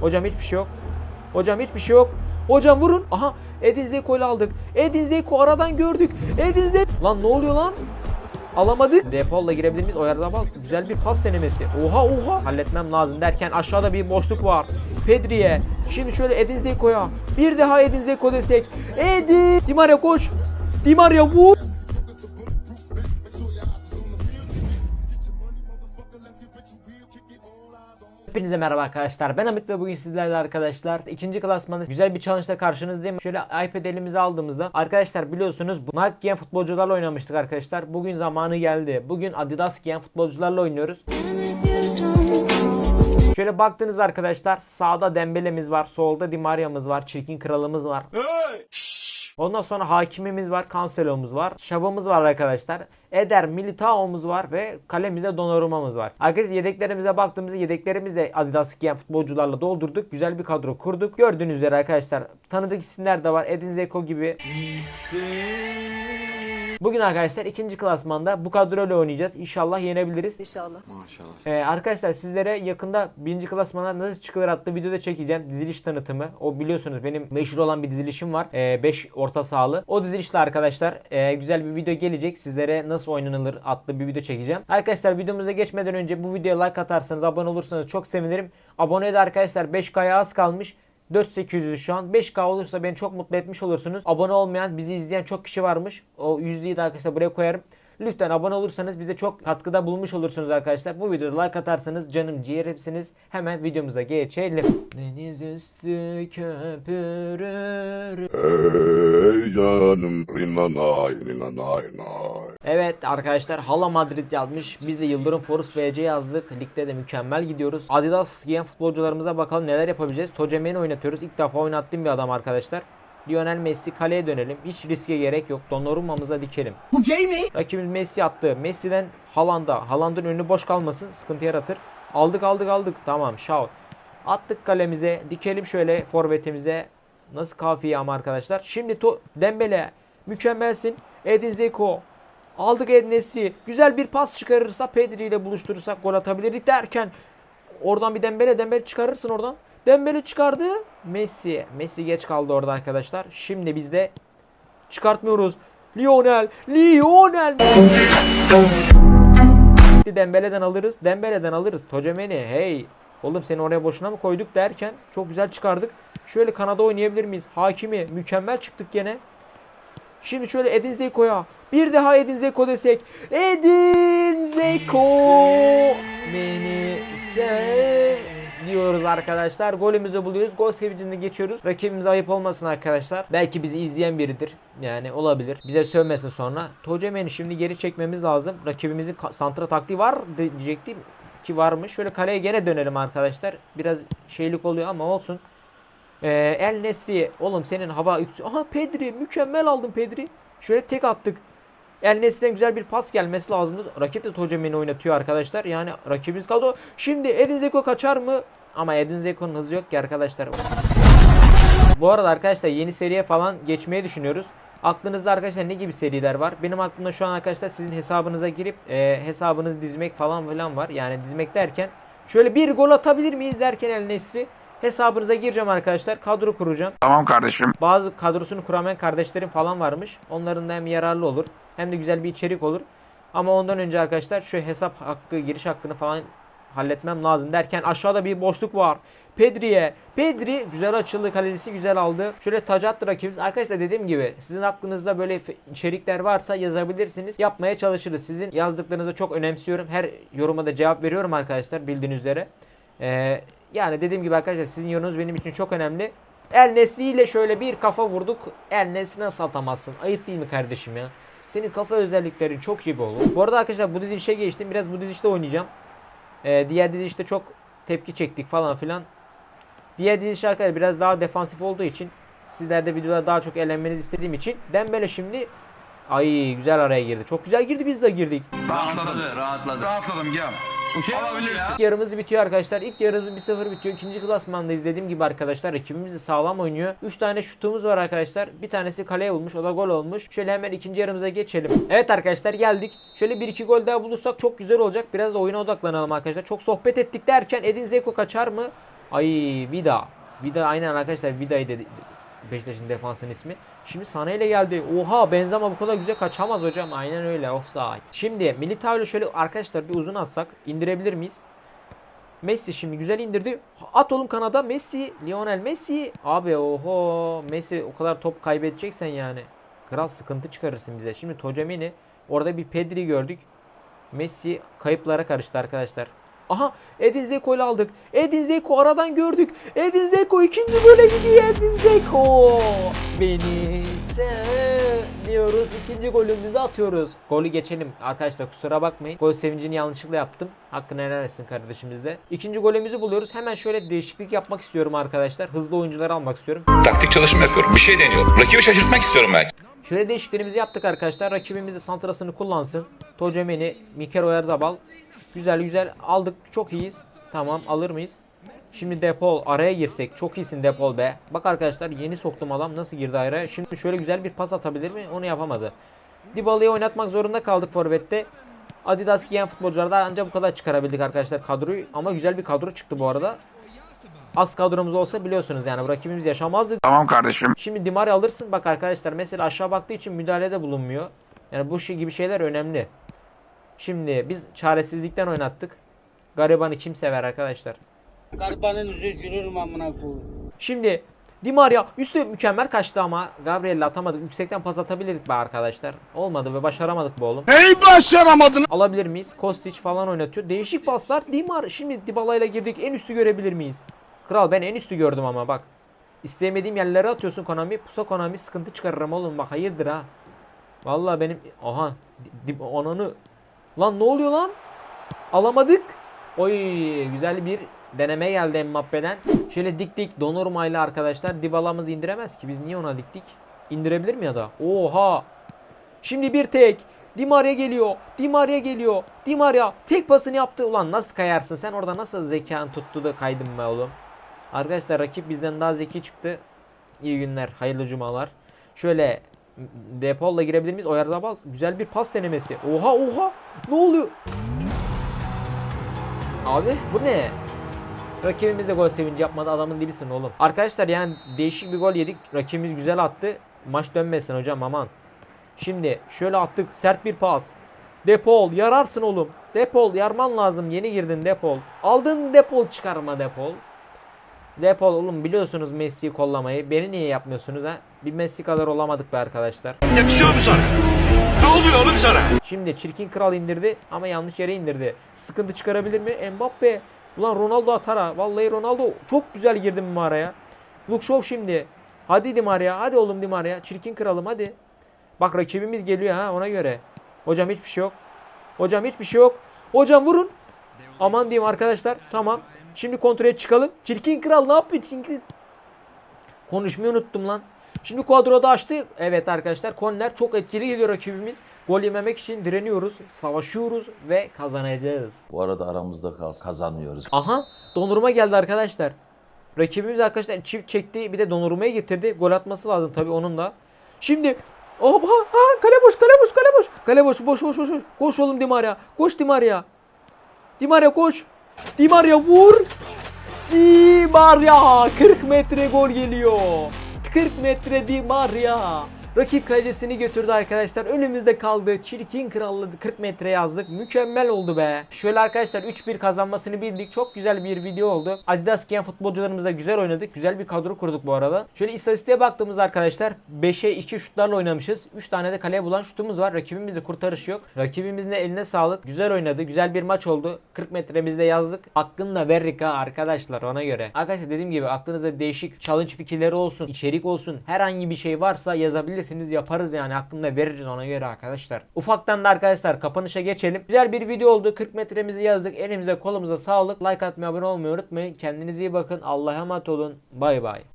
Hocam hiçbir şey yok. Hocam hiçbir şey yok. Hocam vurun. Aha Edin Zeko ile aldık. Edin Zeko aradan gördük. Edin Zeko. Lan ne oluyor lan? Alamadık. Depolla girebilir miyiz? Oyarzabal güzel bir pas denemesi. Oha oha. Halletmem lazım derken aşağıda bir boşluk var. Pedri'ye. Şimdi şöyle Edin Zeko'ya. Bir daha Edin Zeko desek. Edin. Di Maria koş. Di Maria vur. Hepinize merhaba arkadaşlar. Ben Amit ve bugün sizlerle arkadaşlar ikinci klasmanda güzel bir challenge karşınızdayım. Şöyle iPad elimize aldığımızda arkadaşlar biliyorsunuz Nike giyen futbolcularla oynamıştık arkadaşlar. Bugün zamanı geldi. Bugün Adidas giyen futbolcularla oynuyoruz. Şöyle baktığınız arkadaşlar sağda Dembele'miz var, solda Di Maria'mız var, Çirkin Kralımız var. Ondan sonra hakimimiz var, Cancelo'muz var, Şabamız var arkadaşlar. Eder Militao'muz var ve kalemizde Donnarumma'mız var. Arkadaşlar yedeklerimize baktığımızda yedeklerimizi de Adidas giyen futbolcularla doldurduk. Güzel bir kadro kurduk. Gördüğünüz üzere arkadaşlar tanıdık isimler de var. Edin Zeko gibi. Bugün arkadaşlar ikinci klasmanda bu kadroyla oynayacağız. İnşallah yenebiliriz. İnşallah. Maşallah. Ee, arkadaşlar sizlere yakında birinci klasmana nasıl çıkılır adlı videoda çekeceğim. Diziliş tanıtımı. O biliyorsunuz benim meşhur olan bir dizilişim var. 5 orta sahalı. O dizilişle arkadaşlar e, güzel bir video gelecek. Sizlere nasıl oynanılır adlı bir video çekeceğim. Arkadaşlar videomuza geçmeden önce bu videoya like atarsanız abone olursanız çok sevinirim. Abone de arkadaşlar 5K'ya az kalmış. 4800 şu an. 5K olursa beni çok mutlu etmiş olursunuz. Abone olmayan, bizi izleyen çok kişi varmış. O yüzdeyi de arkadaşlar buraya koyarım. Lütfen abone olursanız bize çok katkıda bulmuş olursunuz arkadaşlar. Bu videoda like atarsanız canım ciğerimsiniz. Hemen videomuza geçelim. Deniz üstü köpürür. Ey canım rinanay rinanay nay. Evet arkadaşlar Hala Madrid yazmış. Biz de Yıldırım Forus FC yazdık. Ligde de mükemmel gidiyoruz. Adidas giyen futbolcularımıza bakalım neler yapabileceğiz. Tocemen'i oynatıyoruz. İlk defa oynattığım bir adam arkadaşlar. Lionel Messi kaleye dönelim. Hiç riske gerek yok. Donnarumma'mıza dikelim. Bu gay mi? Rakibimiz Messi attı. Messi'den Haaland'a. Haaland'ın önü boş kalmasın. Sıkıntı yaratır. Aldık aldık aldık. Tamam şaut. Attık kalemize. Dikelim şöyle forvetimize. Nasıl kafiye ama arkadaşlar. Şimdi to Dembele. Mükemmelsin. Edin Zeko. Aldık Ed Nesri. Güzel bir pas çıkarırsa Pedri ile buluşturursak gol atabilirdik derken oradan bir Dembele Dembele çıkarırsın oradan. Dembele çıkardı. Messi. Messi geç kaldı orada arkadaşlar. Şimdi biz de çıkartmıyoruz. Lionel. Lionel. Dembele'den alırız. Dembele'den alırız. Tocemeni. Hey. Oğlum seni oraya boşuna mı koyduk derken çok güzel çıkardık. Şöyle kanada oynayabilir miyiz? Hakimi. Mükemmel çıktık gene. Şimdi şöyle Edin Zeko'ya. Bir daha Edin Zeko desek. Edin Zeko. Beni sev diyoruz arkadaşlar. Golümüzü buluyoruz. Gol sevincinde geçiyoruz. Rakibimiz ayıp olmasın arkadaşlar. Belki bizi izleyen biridir. Yani olabilir. Bize sövmesin sonra. Tocemen'i şimdi geri çekmemiz lazım. Rakibimizin santra taktiği var diyecektim ki varmış. Şöyle kaleye gene dönelim arkadaşlar. Biraz şeylik oluyor ama olsun. Ee, El Nesri oğlum senin hava yüksek. Aha Pedri mükemmel aldın Pedri. Şöyle tek attık. El Nesri'den güzel bir pas gelmesi lazımdı. Rakip de Tocemen'i oynatıyor arkadaşlar. Yani rakibimiz kaldı. Şimdi Edin Zeko kaçar mı? Ama Edin Zeko'nun hızı yok ki arkadaşlar. Bu arada arkadaşlar yeni seriye falan geçmeyi düşünüyoruz. Aklınızda arkadaşlar ne gibi seriler var? Benim aklımda şu an arkadaşlar sizin hesabınıza girip e, hesabınızı dizmek falan filan var. Yani dizmek derken şöyle bir gol atabilir miyiz derken El Nesri hesabınıza gireceğim arkadaşlar. Kadro kuracağım. Tamam kardeşim. Bazı kadrosunu kuramayan kardeşlerim falan varmış. Onların da hem yararlı olur hem de güzel bir içerik olur. Ama ondan önce arkadaşlar şu hesap hakkı, giriş hakkını falan halletmem lazım derken aşağıda bir boşluk var. Pedri'ye. Pedri güzel açıldı. Kalecisi güzel aldı. Şöyle taç attı rakibimiz. Arkadaşlar dediğim gibi sizin aklınızda böyle içerikler varsa yazabilirsiniz. Yapmaya çalışırız. Sizin yazdıklarınızı çok önemsiyorum. Her yoruma da cevap veriyorum arkadaşlar bildiğiniz üzere. Ee, yani dediğim gibi arkadaşlar sizin yorumunuz benim için çok önemli. El Nesri ile şöyle bir kafa vurduk. El Nesri nasıl atamazsın? Ayıp değil mi kardeşim ya? Senin kafa özelliklerin çok iyi oğlum. Bu arada arkadaşlar bu dizilişe geçtim. Biraz bu dizilişte oynayacağım. Ee, diğer dizilişte çok tepki çektik falan filan. Diğer diziliş arkadaşlar biraz daha defansif olduğu için sizlerde videoda daha çok eğlenmenizi istediğim için Dembele şimdi Ay güzel araya girdi. Çok güzel girdi biz de girdik. Rahatladım. Rahatladım. Rahatladım gel. Alabilirsin. İlk yarımız bitiyor arkadaşlar. İlk yarımız 1-0 bitiyor. İkinci klasmanda izlediğim gibi arkadaşlar rakibimiz de sağlam oynuyor. 3 tane şutumuz var arkadaşlar. Bir tanesi kaleye bulmuş. O da gol olmuş. Şöyle hemen ikinci yarımıza geçelim. Evet arkadaşlar geldik. Şöyle 1-2 gol daha bulursak çok güzel olacak. Biraz da oyuna odaklanalım arkadaşlar. Çok sohbet ettik derken Edin Zeko kaçar mı? Ay Vida. Vida aynen arkadaşlar Vida'yı dedi. Beşiktaş'ın defansının ismi. Şimdi Sané ile geldi. Oha Benzema bu kadar güzel kaçamaz hocam. Aynen öyle offside. Şimdi Militao ile şöyle arkadaşlar bir uzun atsak indirebilir miyiz? Messi şimdi güzel indirdi. At oğlum kanada Messi. Lionel Messi. Abi oho Messi o kadar top kaybedeceksen yani. Kral sıkıntı çıkarırsın bize. Şimdi Tocamini. Orada bir Pedri gördük. Messi kayıplara karıştı arkadaşlar. Aha Edin Dzeko ile aldık. Edin Dzeko aradan gördük. Edin Dzeko ikinci gole gidiyor Edin Dzeko. Beni seviyoruz. İkinci golümüzü atıyoruz. Golü geçelim. Arkadaşlar kusura bakmayın. Gol sevincini yanlışlıkla yaptım. Hakkını helal etsin kardeşimiz de. İkinci golümüzü buluyoruz. Hemen şöyle değişiklik yapmak istiyorum arkadaşlar. Hızlı oyuncuları almak istiyorum. taktik çalışma yapıyorum. Bir şey deniyorum. Rakibi şaşırtmak istiyorum belki. Şöyle değişikliklerimizi yaptık arkadaşlar. Rakibimiz de santrasını kullansın. Tocemeni, Mikel Oyarzabal. Güzel güzel aldık. Çok iyiyiz. Tamam alır mıyız? Şimdi Depol araya girsek. Çok iyisin Depol be. Bak arkadaşlar yeni soktum adam nasıl girdi araya. Şimdi şöyle güzel bir pas atabilir mi? Onu yapamadı. Dybala'yı oynatmak zorunda kaldık forvette. Adidas giyen futbolcularda ancak bu kadar çıkarabildik arkadaşlar kadroyu. Ama güzel bir kadro çıktı bu arada. Az kadromuz olsa biliyorsunuz yani rakibimiz yaşamazdı. Tamam kardeşim. Şimdi Dimari alırsın. Bak arkadaşlar mesela aşağı baktığı için müdahalede bulunmuyor. Yani bu şey gibi şeyler önemli. Şimdi biz çaresizlikten oynattık. Garibanı kim sever arkadaşlar? Garibanın yüzü gülür amına koyayım? Şimdi Di Maria üstü mükemmel kaçtı ama Gabriel'le atamadık. Yüksekten pas atabilirdik be arkadaşlar. Olmadı ve başaramadık bu oğlum. Hey başaramadın. Alabilir miyiz? Kostić falan oynatıyor. Değişik paslar. Di Maria. Şimdi Dybala ile girdik. En üstü görebilir miyiz? Kral ben en üstü gördüm ama bak. İstemediğim yerlere atıyorsun Konami. Pusa Konami sıkıntı çıkarırım oğlum. Bak hayırdır ha. Vallahi benim... Aha. Ananı. Lan ne oluyor lan? Alamadık. Oy güzel bir deneme geldi Mbappe'den. Şöyle diktik Donnarumma ile arkadaşlar. Dybala'mızı indiremez ki. Biz niye ona diktik? İndirebilir mi ya da? Oha. Şimdi bir tek. Di Maria geliyor. Di Maria geliyor. Di Maria tek pasını yaptı. Ulan nasıl kayarsın? Sen orada nasıl zekan tuttu da kaydın be oğlum? Arkadaşlar rakip bizden daha zeki çıktı. İyi günler. Hayırlı cumalar. Şöyle Depol'la girebilir miyiz? Oyarzabal güzel bir pas denemesi. Oha oha. Ne oluyor? Abi bu ne? Rakibimiz de gol sevinci yapmadı. Adamın dibisin oğlum. Arkadaşlar yani değişik bir gol yedik. Rakibimiz güzel attı. Maç dönmesin hocam aman. Şimdi şöyle attık. Sert bir pas. Depol yararsın oğlum. Depol yarman lazım. Yeni girdin Depol. Aldın Depol çıkarma Depol. Depol oğlum biliyorsunuz Messi'yi kollamayı. Beni niye yapmıyorsunuz ha? Bir Messi kadar olamadık be arkadaşlar. Yakışıyor mu sana? Ne oluyor oğlum sana? Şimdi çirkin kral indirdi ama yanlış yere indirdi. Sıkıntı çıkarabilir mi? Mbappe. Ulan Ronaldo atar ha. Vallahi Ronaldo çok güzel girdi mi araya. Luke Shaw şimdi. Hadi Di Maria. Hadi oğlum Di Maria. Çirkin kralım hadi. Bak rakibimiz geliyor ha ona göre. Hocam hiçbir şey yok. Hocam hiçbir şey yok. Hocam vurun. Aman diyeyim arkadaşlar. Tamam. Şimdi kontrole çıkalım. Çirkin kral ne yapıyor? Çirkin... Konuşmayı unuttum lan. Şimdi kadroda açtı. Evet arkadaşlar korner çok etkili geliyor rakibimiz. Gol yememek için direniyoruz, savaşıyoruz ve kazanacağız. Bu arada aramızda kalsın. Kazanıyoruz. Aha dondurma geldi arkadaşlar. Rakibimiz arkadaşlar çift çekti bir de dondurmayı getirdi. Gol atması lazım tabii onun da. Şimdi Oha, ha, kale boş, kale boş, kale boş. Kale boş, boş, boş, boş. Koş oğlum Di Maria. Koş Di Maria. Di Maria koş. Di Maria vur. Di Maria 40 metre gol geliyor. 40 metre Di Maria. Rakip kalecesini götürdü arkadaşlar. Önümüzde kaldı. Çirkin krallı 40 metre yazdık. Mükemmel oldu be. Şöyle arkadaşlar 3-1 kazanmasını bildik. Çok güzel bir video oldu. Adidas giyen futbolcularımızla güzel oynadık. Güzel bir kadro kurduk bu arada. Şöyle istatistiğe baktığımızda arkadaşlar 5'e 2 şutlarla oynamışız. 3 tane de kaleye bulan şutumuz var. Rakibimizde kurtarış yok. Rakibimizin de eline sağlık. Güzel oynadı. Güzel bir maç oldu. 40 metremizde yazdık. Hakkını da verrik ha arkadaşlar ona göre. Arkadaşlar dediğim gibi aklınızda değişik challenge fikirleri olsun, içerik olsun. Herhangi bir şey varsa yazabilirsiniz yaparız yani. Hakkını da veririz ona göre arkadaşlar. Ufaktan da arkadaşlar kapanışa geçelim. Güzel bir video oldu. 40 metremizi yazdık. Elimize kolumuza sağlık. Like atmayı abone olmayı unutmayın. Kendinize iyi bakın. Allah'a emanet olun. Bay bay.